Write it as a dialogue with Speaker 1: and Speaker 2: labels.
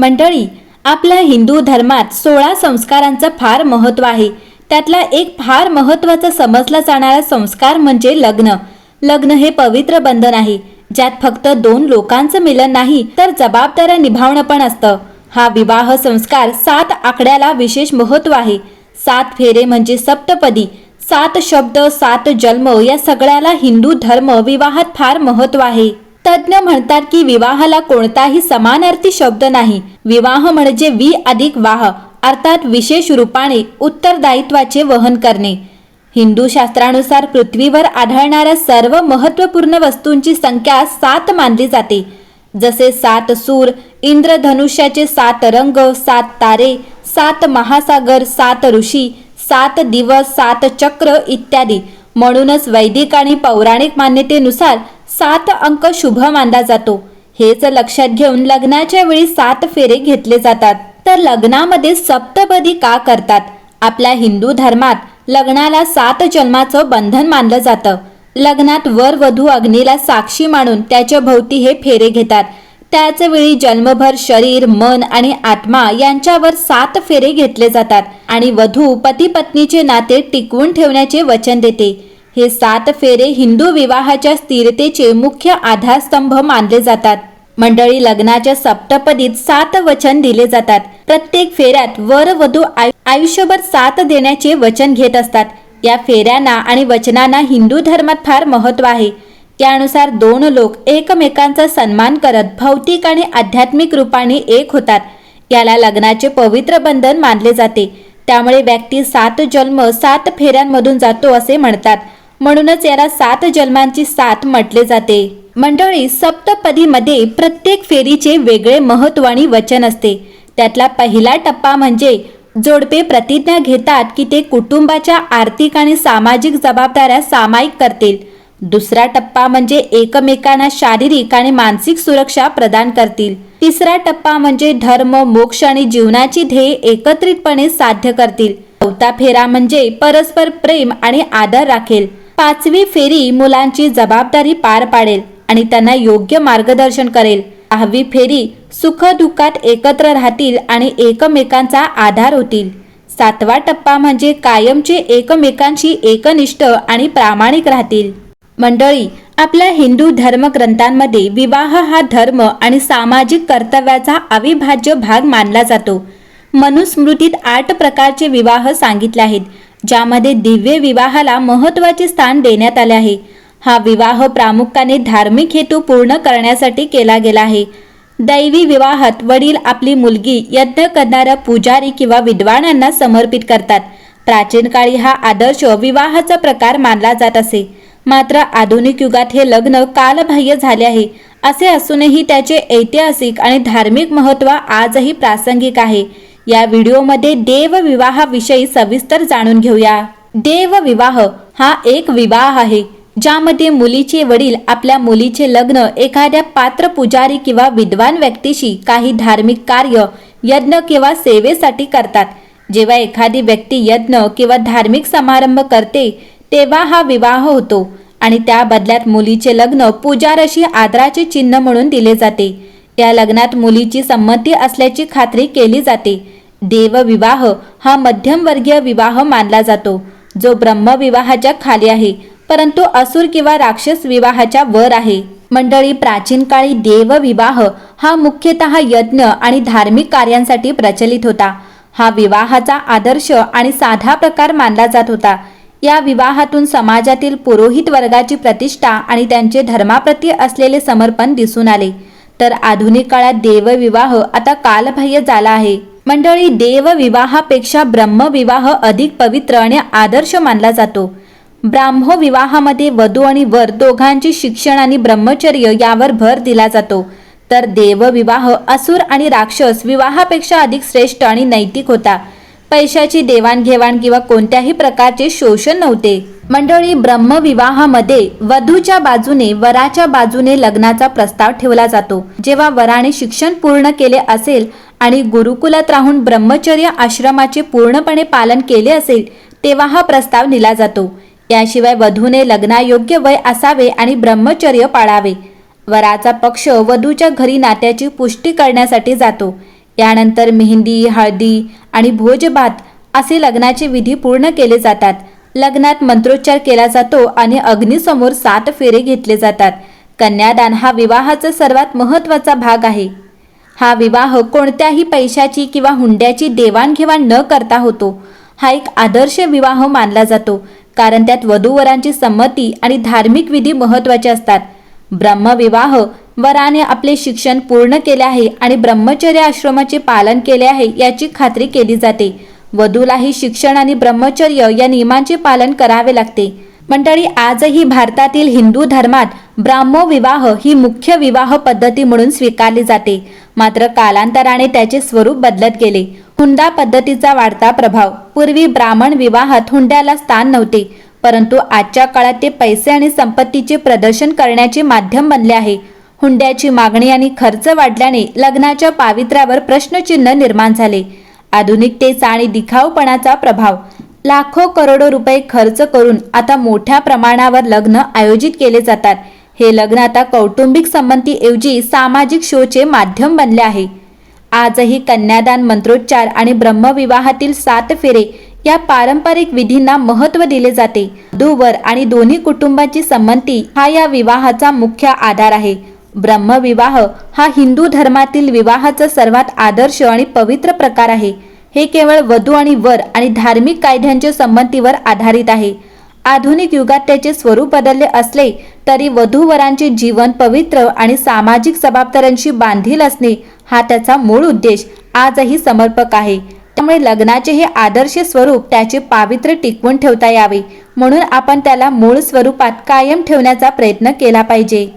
Speaker 1: मंडळी आपल्या हिंदू धर्मात सोळा संस्कारांचं फार महत्त्व आहे. त्यातला एक फार महत्त्वाचा समजला जाणारा संस्कार म्हणजे लग्न. लग्न हे पवित्र बंधन आहे. ज्यात फक्त दोन लोकांचं मिलन नाही तर जबाबदाऱ्या निभावणं पण असतं. हा विवाह संस्कार सात आकड्याला विशेष महत्त्व आहे. सात फेरे म्हणजे सप्तपदी. सात शब्द सात जन्म या सगळ्याला हिंदू धर्म विवाहात फार महत्त्व आहे. तज्ज्ञ म्हणतात की विवाहाला कोणताही समानार्थी शब्द नाही. विवाह म्हणजे वि अधिक वाह अर्थात विशेष रूपाने उत्तरदायित्वाचे वहन करणे. हिंदू शास्त्रानुसार पृथ्वीवर आढळणाऱ्या सर्व महत्त्वपूर्ण वस्तूंची संख्या सात मानली जाते. जसे सात सूर इंद्रधनुष्याचे सात रंग सात तारे सात महासागर सात ऋषी सात दिवस सात चक्र इत्यादी. म्हणूनच वैदिक आणि पौराणिक मान्यतेनुसार सात अंक शुभ मानला जातो. हेच लक्षात घेऊन लग्नाच्या वेळी सात फेरे घेतले जातात. तर लग्नामध्ये सप्तपदी का करतात? आपल्या हिंदू धर्मात लग्नाला सात जन्माचं बंधन मानलं जातं. लग्नात वर वधू अग्नीला साक्षी मानून त्याच्या भोवती हे फेरे घेतात. त्याच वेळी जन्मभर शरीर मन आणि आत्मा यांच्यावर सात फेरे घेतले जातात आणि वधू पती पत्नीचे नाते टिकवून ठेवण्याचे वचन देते. हे सात फेरे हिंदू विवाहाच्या स्थिरतेचे मुख्य आधारस्तंभ मानले जातात. मंडळी लग्नाच्या सप्तपदीत सात वचन दिले जातात. प्रत्येक फेऱ्यात वर वधू आयु- आयुष्यभर साथ देण्याचे वचन घेत असतात. या फेऱ्यांना आणि वचनांना हिंदू धर्मात फार महत्त्व आहे. त्यानुसार दोन लोक एकमेकांचा सन्मान करत भौतिक आणि आध्यात्मिक रूपाने एक होतात. याला लग्नाचे पवित्र बंधन मानले जाते. त्यामुळे व्यक्ती सात जन्म सात फेऱ्यांमधून जातो असे म्हणतात. म्हणूनच याला सात जन्मांची साथ म्हटले जाते. मंडळी सप्तपदीमध्ये प्रत्येक फेरीचे वेगळे महत्त्व आणि वचन असते. त्यातला पहिला टप्पा म्हणजे जोडपे प्रतिज्ञा घेतात की ते कुटुंबाच्या आर्थिक आणि सामाजिक जबाबदाऱ्या सामायिक करतील. दुसरा टप्पा म्हणजे एकमेकांना शारीरिक आणि मानसिक सुरक्षा प्रदान करतील. तिसरा टप्पा म्हणजे धर्म मोक्ष आणि जीवनाची ध्येय एकत्रितपणे साध्य करतील. चौथा फेरा म्हणजे परस्पर प्रेम आणि आदर राखेल. पाचवी फेरी मुलांची जबाबदारी पार पाडेल आणि त्यांना योग्य मार्गदर्शन करेल. सहावी फेरी सुख दुःखात एकत्र राहतील आणि एकमेकांचा आधार होतील. सातवा टप्पा म्हणजे कायमचे एकमेकांशी एकनिष्ठ आणि प्रामाणिक राहतील. मंडळी आपल्या हिंदू धर्मग्रंथांमध्ये विवाह हा धर्म आणि सामाजिक कर्तव्याचा अविभाज्य भाग मानला जातो. मनुस्मृतीत आठ प्रकारचे विवाह सांगितले आहेत. ज्यामध्ये दिव्य विवाहाला महत्त्वाचे स्थान देण्यात आले आहे. हा विवाह प्रामुख्याने धार्मिक हेतू पूर्ण करण्यासाठी केला गेला आहे. दैवी विवाहात वडील आपली मुलगी यज्ञ करणाऱ्या पुजारी किंवा विद्वानांना समर्पित करतात. प्राचीन काळी हा आदर्श विवाहाचा प्रकार मानला जात असे. मात्र आधुनिक युगात हे लग्न कालबाह्य झाले आहे. असे असूनही त्याचे ऐतिहासिक आणि धार्मिक महत्त्व आजही प्रासंगिक आहे. या व्हिडिओमध्ये देवविवाहाविषयी सविस्तर जाणून घेऊया. देवविवाह हा एक विवाह आहे ज्यामध्ये मुलीचे वडील आपल्या मुलीचे लग्न एखाद्या पात्र पुजारी किंवा विद्वान व्यक्तीशी काही धार्मिक कार्य यज्ञ किंवा सेवेसाठी करतात. जेव्हा एखादी व्यक्ती यज्ञ किंवा धार्मिक समारंभ करते तेव्हा हा विवाह होतो आणि त्या बदल्यात मुलीचे लग्न पुजाराशी आदराचे चिन्ह म्हणून दिले जाते. त्या लग्नात मुलीची संमती असल्याची खात्री केली जाते. देवविवाह हा मध्यमवर्गीय विवाह मानला जातो. जो ब्रह्मविवाहाच्या खाली आहे परंतु असुर किंवा राक्षस विवाहाच्या वर आहे. मंडळी प्राचीन काळी देवविवाह हा मुख्यतः यज्ञ आणि धार्मिक कार्यांसाठी प्रचलित होता. हा विवाहाचा आदर्श आणि साधा प्रकार मानला जात होता. या विवाहातून समाजातील पुरोहित वर्गाची प्रतिष्ठा आणि त्यांचे धर्माप्रती असलेले समर्पण दिसून आले. तर आधुनिक काळात देवविवाह आता कालबाह्य झाला आहे. मंडळी देवविवाहापेक्षा ब्रह्मविवाह अधिक पवित्र आणि आदर्श मानला जातो. ब्राह्मो विवाहामध्ये वधू आणि वर दोघांचे शिक्षण आणि ब्रह्मचर्य यावर भर दिला जातो. तर देवविवाह असुर आणि राक्षस विवाहापेक्षा अधिक श्रेष्ठ आणि नैतिक होता. पैशाची देवाणघेवाण किंवा कोणत्याही प्रकारचे शोषण नव्हते. मंडळी ब्रह्मविवाहामध्ये वधूच्या बाजूने वराच्या बाजूने लग्नाचा प्रस्ताव ठेवला जातो. जेव्हा वराने शिक्षण पूर्ण केले असेल आणि गुरुकुलात राहून ब्रह्मचर्य आश्रमाचे पूर्णपणे पालन केले असेल तेव्हा हा प्रस्ताव दिला जातो. याशिवाय वधूने लग्नायोग्य वय असावे आणि ब्रह्मचर्य पाळावे. वराचा पक्ष वधूच्या घरी नात्याची पुष्टी करण्यासाठी जातो. यानंतर मेहंदी हळदी आणि भोजभात असे लग्नाचे विधी पूर्ण केले जातात. लग्नात मंत्रोच्चार केला जातो आणि अग्नीसमोर सात फेरे घेतले जातात. कन्यादान हा विवाहाचा सर्वात महत्त्वाचा भाग आहे. हा विवाह कोणत्याही पैशाची किंवा हुंड्याची देवाणघेवाण न करता होतो. हा एक आदर्श विवाह मानला जातो कारण त्यात वधूवरांची संमती आणि धार्मिक विधी महत्त्वाचे असतात. ब्रह्मविवाह वराने आपले शिक्षण पूर्ण केले आहे आणि ब्रह्मचर्य आश्रमाचे पालन केले आहे याची खात्री केली जाते. वधूलाही शिक्षण आणि ब्रह्मचर्य या नियमांचे पालन करावे लागते. मंडळी आजही भारतातील हिंदू धर्मात ब्राह्मो विवाह ही मुख्य विवाह पद्धती म्हणून स्वीकारली जाते. मात्र कालांतराने त्याचे स्वरूप बदलत गेले. हुंडा पद्धतीचा वाढता प्रभाव. पूर्वी ब्राह्मण विवाहात हुंड्याला स्थान नव्हते परंतु आजच्या काळात ते पैसे आणि संपत्तीचे प्रदर्शन करण्याचे माध्यम बनले आहे. हुंड्याची मागणी आणि खर्च वाढल्याने लग्नाच्या पावित्र्यावर प्रश्नचिन्ह निर्माण झाले. आधुनिकतेचा आणि दिखाऊपणाचा प्रभाव. लाखो करोडो रुपये खर्च करून आता मोठ्या प्रमाणावर लग्न आयोजित केले जातात. हे लग्न आता कौटुंबिक संमतीऐवजी सामाजिक शोचे माध्यम बनले आहे. आजही कन्यादान मंत्रोच्चार आणि ब्रह्मविवाहातील सात फेरे या पारंपरिक विधींना महत्त्व दिले जाते. दुवर आणि दोन्ही कुटुंबाची संमती हा या विवाहाचा मुख्य आधार आहे. ब्रह्मविवाह हा हिंदू धर्मातील विवाहाचा सर्वात आदर्श आणि पवित्र प्रकार आहे. हे केवळ वधू आणि वर आणि धार्मिक कायद्यांच्या संमतीवर आधारित आहे. आधुनिक युगात त्याचे स्वरूप बदलले असले तरी वधूवरांचे जीवन पवित्र आणि सामाजिक जबाबदाऱ्यांशी बांधील असणे हा त्याचा मूळ उद्देश आजही समर्पक आहे. त्यामुळे लग्नाचे हे आदर्श स्वरूप त्याचे पावित्र्य टिकवून ठेवता यावे. म्हणून आपण त्याला मूळ स्वरूपात कायम ठेवण्याचा प्रयत्न केला पाहिजे.